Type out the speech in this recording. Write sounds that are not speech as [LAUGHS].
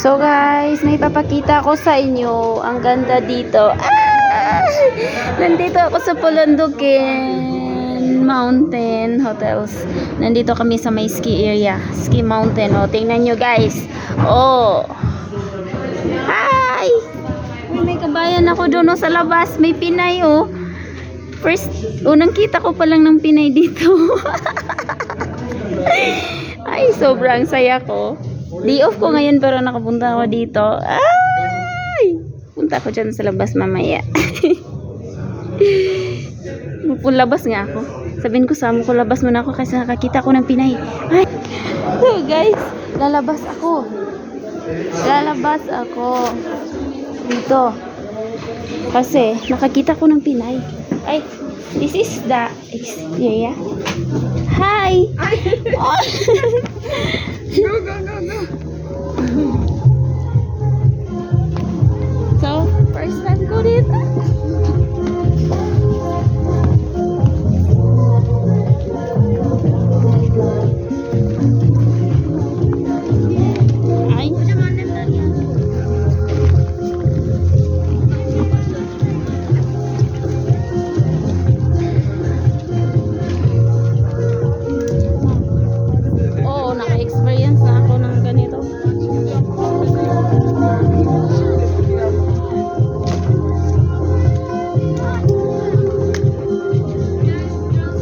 So guys, may papakita ko sa inyo. Ang ganda dito. Ah! Nandito ako sa Polondukin Mountain Hotels. Nandito kami sa may ski area. Ski mountain. O, tingnan nyo guys. Oh. Hi! May, may kabayan ako doon sa labas. May Pinay oh. First, unang kita ko pa lang ng Pinay dito. [LAUGHS] Ay, sobrang saya ko. Day off ko ngayon pero nakapunta ako dito. Ay! Punta ako dyan sa labas mamaya. [LAUGHS] Magpulabas nga ako. Sabihin ko, sama ko labas muna ako kasi nakakita ko ng Pinay. Ay! So guys, lalabas ako. Lalabas ako. Dito. Kasi nakakita ko ng Pinay. Ay, this is the exterior. Hi! Oh. [LAUGHS]